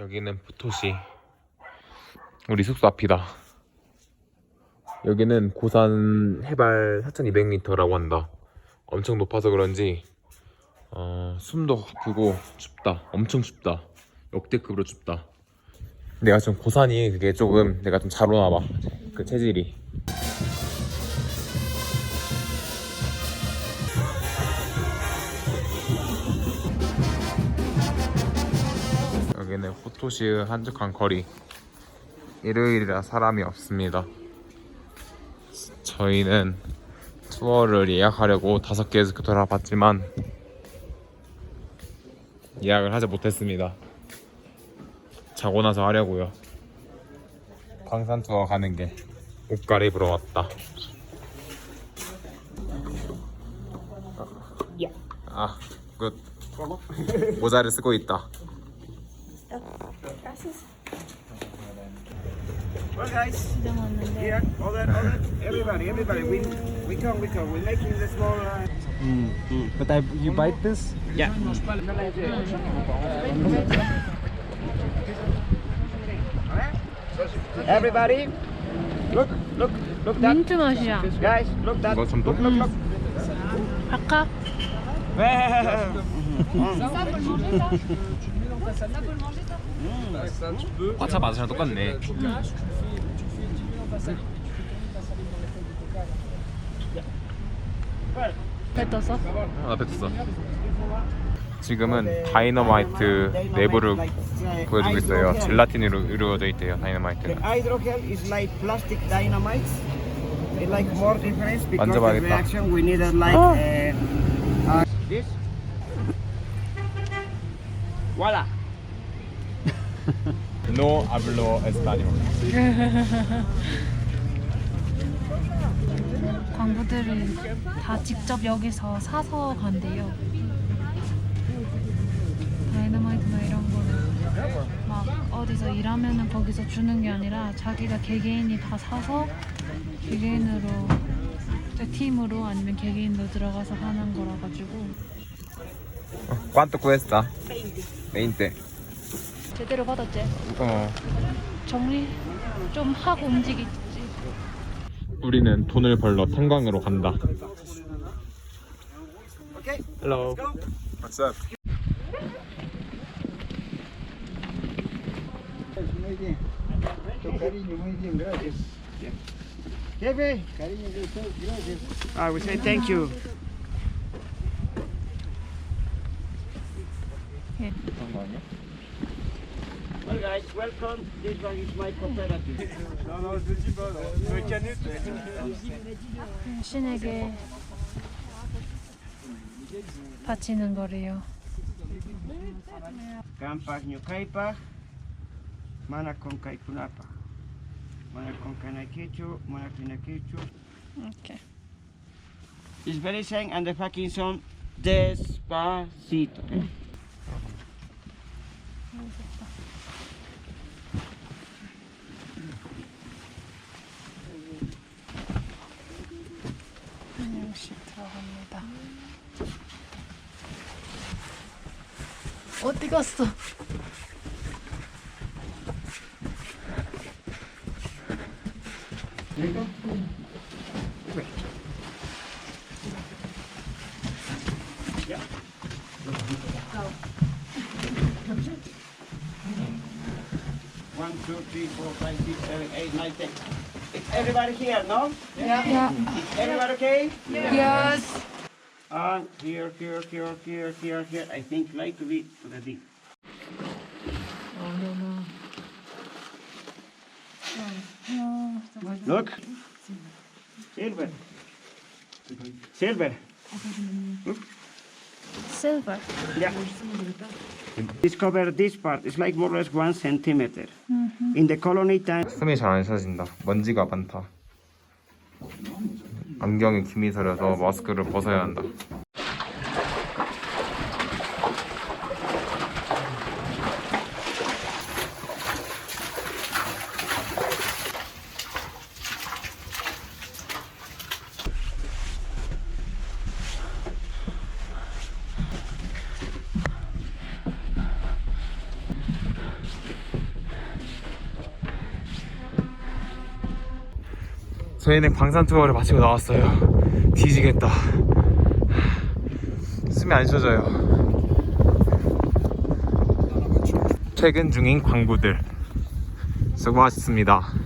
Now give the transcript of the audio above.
여기는 부토시. 우리 숙소 앞이다. 여기는 고산 해발 4200m라고 한다. 엄청 높아서 그런지 어, 숨도 아프고 춥다. 엄청 춥다. 역대급으로 춥다. 내가 좀 고산이 그게 조금 내가 좀 잘 오나 봐그 체질이 여기는 포토시의 한적한 거리. 일요일이라 사람이 없습니다. 저희는 투어를 예약하려고 다섯 개에서 돌아봤지만 예약을 하지 못했습니다. 자고 나서 하려고요. 광산 투어 가는 게 옷 갈아입으러 왔다. 아, 굿. 모자를 쓰고 있다 Well, guys, here, all that, all that, everybody, everybody, we, we come, we come, we're making this small. Uh... Mm, mm. But I, you bite this? Yeah. everybody, look, look, look that. Guys, look that. Look, look, look. Akka. Ça, faut le 과차 맛이랑 똑같네 뱉어서 아 뱉었어 지금은 다이너마이트 내부를 보여주고 있어요 젤라틴으로 이루어져 있대요 다이너마이트는 hydrogel is like plastic dynamite. It like more difference because the 만져봐야겠다. reaction we needed like uh, uh, this. Voila. No hablo español 광부들이 다 직접 여기서 사서 간대요. 다이너마이트나 이런 거는 막 어디서 일하면은 거기서 주는 게 아니라 자기가 개개인이 다 사서 개개인으로 팀으로 아니면 개개인으로 들어가서 하는 거라 가지고 ¿Cuánto cuesta? 20 제대로 받았지. 어 정리 좀 하고 움직이지. 우리는 돈을 벌러 탄광으로 간다. Hello. What's up? I would say thank you. Well guys, welcome. This one is my cooperative. 신에게 바치는 거래요. Campas Nyukaipa, Mana con Kaikunapa. Mana con Kanakichu, Mana Kinakichu. 이렇게. It's very saying and the fucking song Despacito. 어디 갔어? 내가? One, two, three, four, five, six, seven, eight, nine, ten. Is everybody here, no? Yeah. yeah. Everybody okay? Yeah. Yes And here, here, here, here, here, here. I think like to be to the deep. Look. Silver. Silver. Silver. Yeah. Discover this part. It's like more or less one centimeter. In the colony time. 숨이 잘 안 쉬어진다 먼지가 많다 안경에 김이 서려서 마스크를 벗어야 한다 저희는 광산 투어를 마치고 나왔어요. 뒤지겠다. 숨이 안 쉬어져요. 퇴근 중인 광부들 수고하셨습니다.